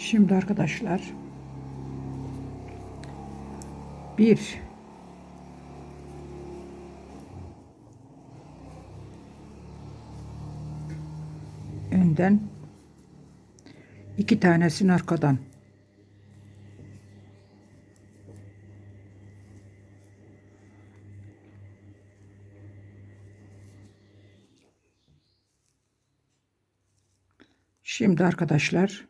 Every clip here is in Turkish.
Şimdi arkadaşlar bir önden iki tanesini arkadan. Şimdi arkadaşlar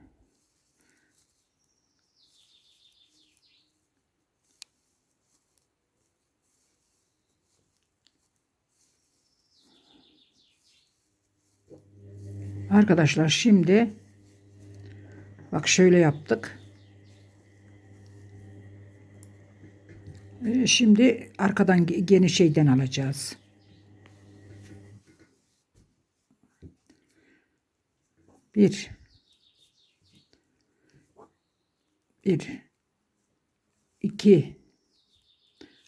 Arkadaşlar şimdi bak şöyle yaptık. Ee, Şimdi arkadan ge- geniş şeyden alacağız. Bir. Bir. iki.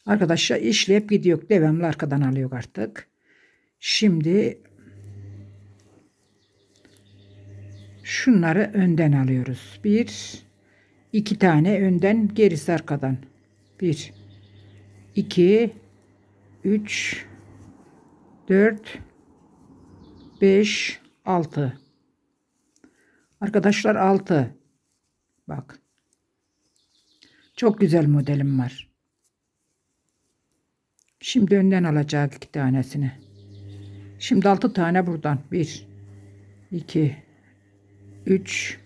Arkadaşlar işleyip gidiyor. Devamlı arkadan alıyor artık. Şimdi Şunları önden alıyoruz. Bir, iki tane önden, gerisi arkadan. Bir, iki, üç, dört, beş, altı. Arkadaşlar altı. Bak. Çok güzel modelim var. Şimdi önden alacağız iki tanesini. Şimdi altı tane buradan. Bir, iki, 3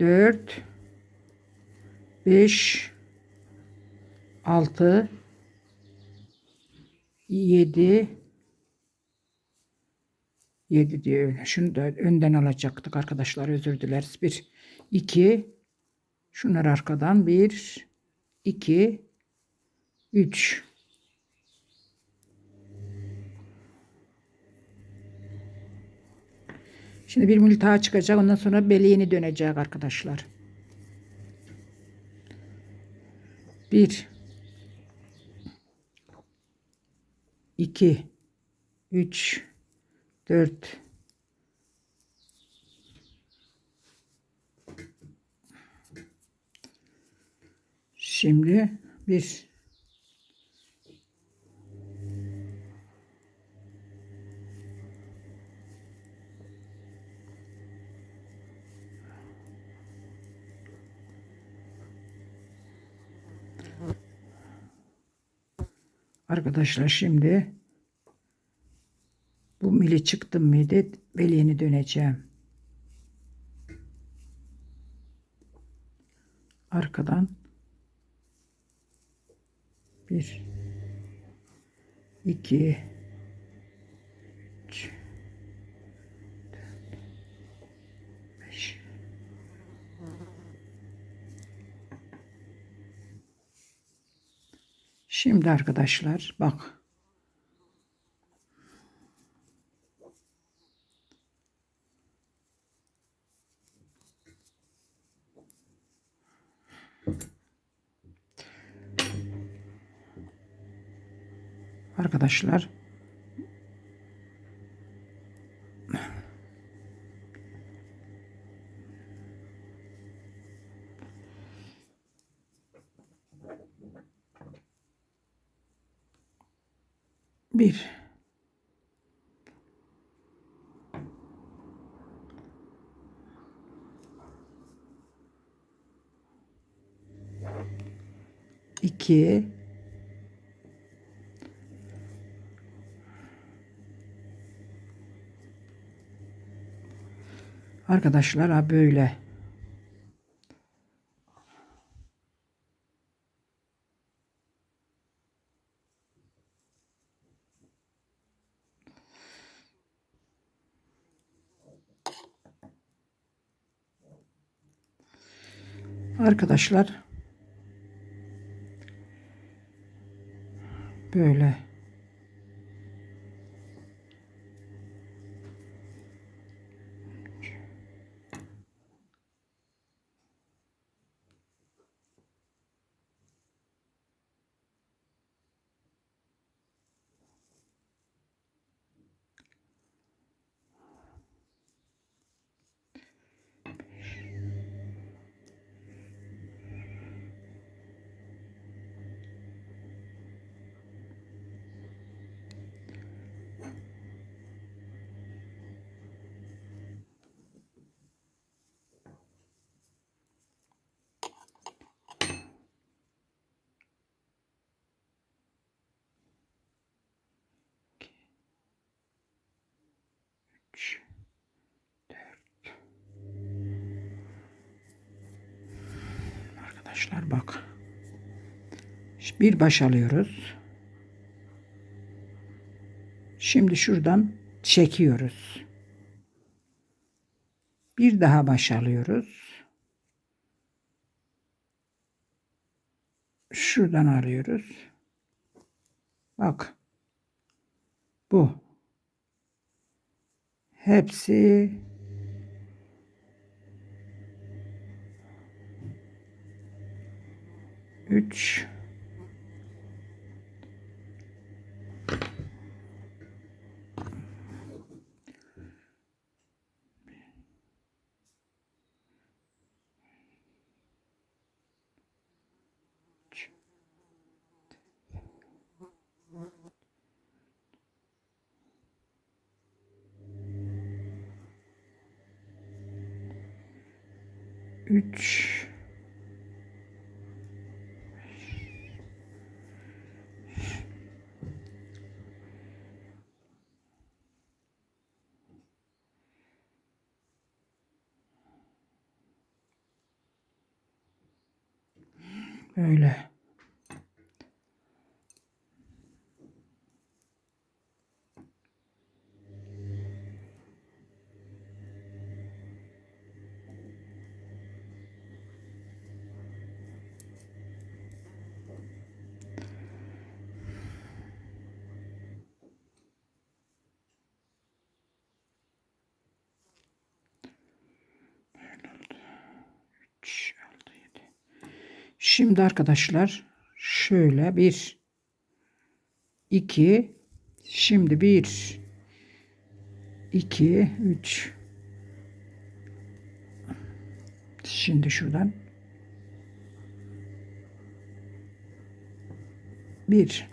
4 5 6 7 7 diyor. Şunu da önden alacaktık arkadaşlar. Özür dileriz. 1 2 şunlar arkadan 1 2 3 Şimdi bir mil daha çıkacak. Ondan sonra beleğini dönecek arkadaşlar. Bir. iki, Üç. Dört. Şimdi bir. Arkadaşlar şimdi bu mili çıktım mıydı beleğini döneceğim. Arkadan bir iki Şimdi arkadaşlar bak. Arkadaşlar bir 2 Arkadaşlar ha böyle. Arkadaşlar böyle Arkadaşlar bak. Bir baş alıyoruz. Şimdi şuradan çekiyoruz. Bir daha baş alıyoruz. Şuradan alıyoruz. Bak. Bu. Hepsi üç. Üç Öyle. Şimdi arkadaşlar şöyle bir iki şimdi bir iki üç. Şimdi şuradan bir.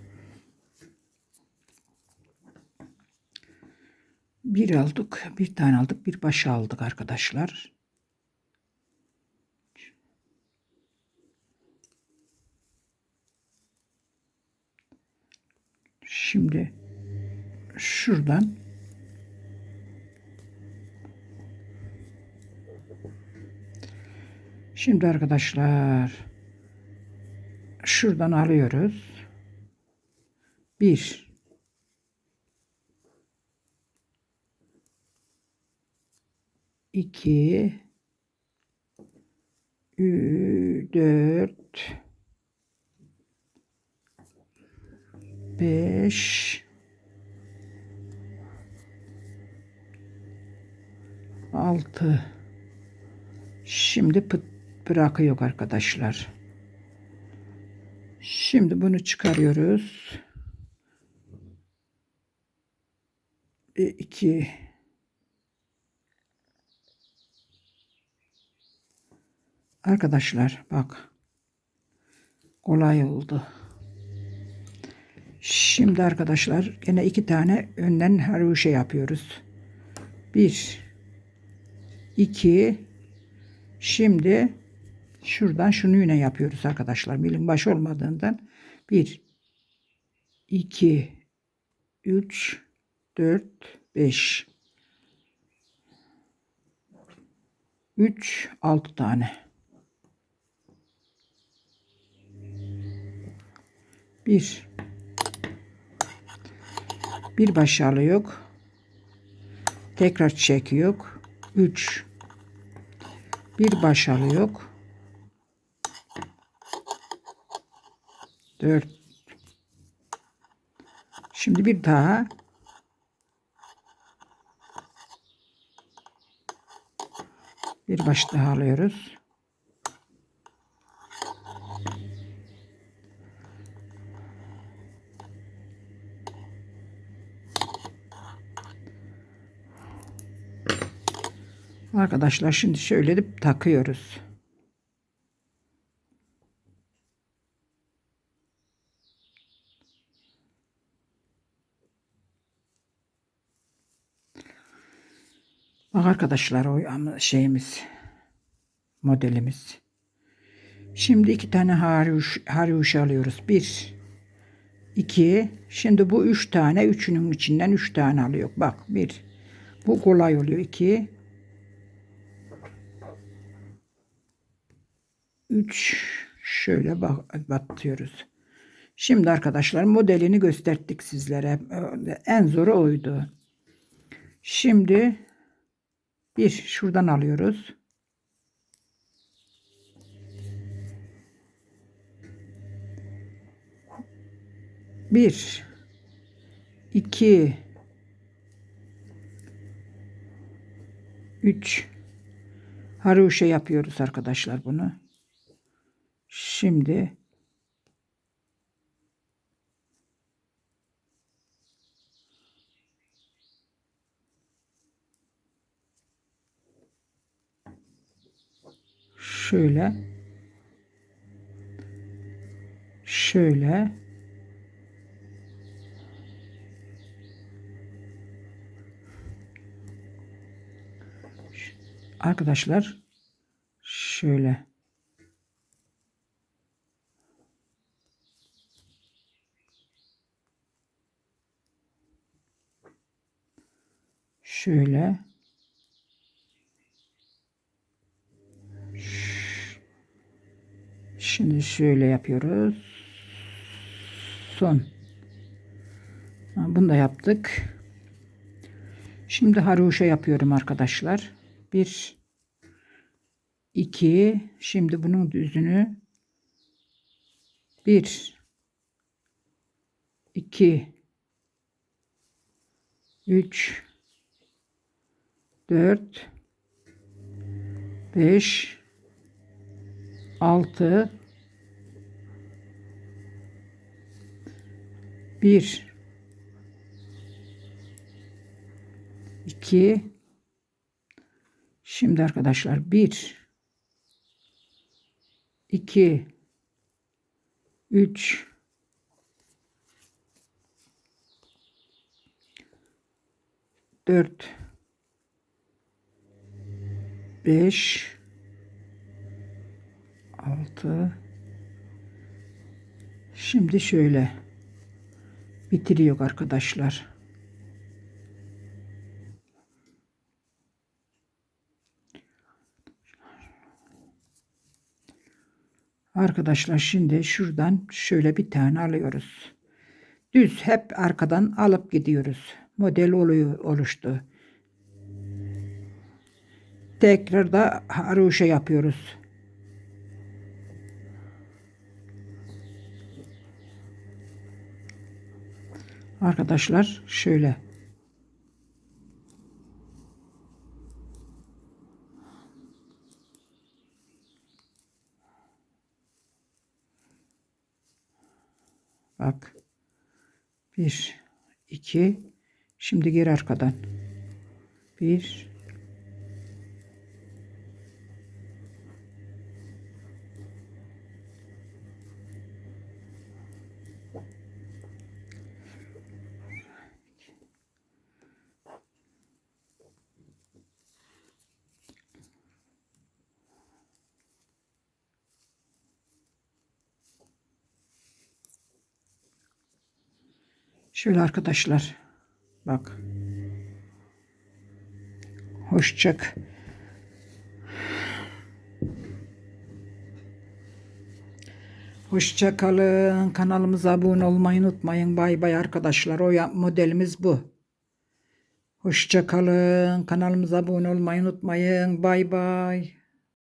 Bir aldık bir tane aldık bir başa aldık arkadaşlar Şimdi şuradan Şimdi arkadaşlar şuradan alıyoruz. Bir. İki. Ü- dört beş. Altı. Şimdi pıt bırakıyor arkadaşlar. Şimdi bunu çıkarıyoruz. Bir, iki. Arkadaşlar bak kolay oldu Şimdi arkadaşlar yine iki tane önden haroşa yapıyoruz. Bir, iki, şimdi Şuradan şunu yine yapıyoruz arkadaşlar. Milin baş olmadığından 1 2 3 4 5 3 6 tane. 1 bir başarılı yok. Tekrar çiçek yok. 3 bir başarılı yok. 4 Şimdi bir daha bir baş daha alıyoruz. Arkadaşlar şimdi şöyle de takıyoruz. Bak arkadaşlar o şeyimiz modelimiz. Şimdi iki tane haruş, haruş alıyoruz. Bir, iki. Şimdi bu üç tane, üçünün içinden üç tane alıyor. Bak bir. Bu kolay oluyor. iki. Üç. Şöyle bak, batıyoruz. Şimdi arkadaşlar modelini gösterdik sizlere. En zoru oydu. Şimdi bir şuradan alıyoruz. Bir, iki, üç. Haruşa yapıyoruz arkadaşlar bunu. Şimdi şöyle şöyle. Arkadaşlar şöyle şöyle Şimdi şöyle yapıyoruz. Son. Bunu da yaptık. Şimdi haruşa yapıyorum arkadaşlar. Bir, iki. Şimdi bunun düzünü bir, iki, üç, dört, beş, 6 1 2 Şimdi arkadaşlar 1 2 3 4 5 6 Şimdi şöyle bitiriyor arkadaşlar. Arkadaşlar şimdi şuradan şöyle bir tane alıyoruz. Düz hep arkadan alıp gidiyoruz. Model oluyor oluştu. Tekrar da haroşa yapıyoruz. Arkadaşlar şöyle. Bak. Bir, iki. Şimdi geri arkadan. Bir, Şöyle arkadaşlar. Bak. Hoşçak. Hoşça kalın. Kanalımıza abone olmayı unutmayın. Bay bay arkadaşlar. O modelimiz bu. Hoşça kalın. Kanalımıza abone olmayı unutmayın. Bay bay.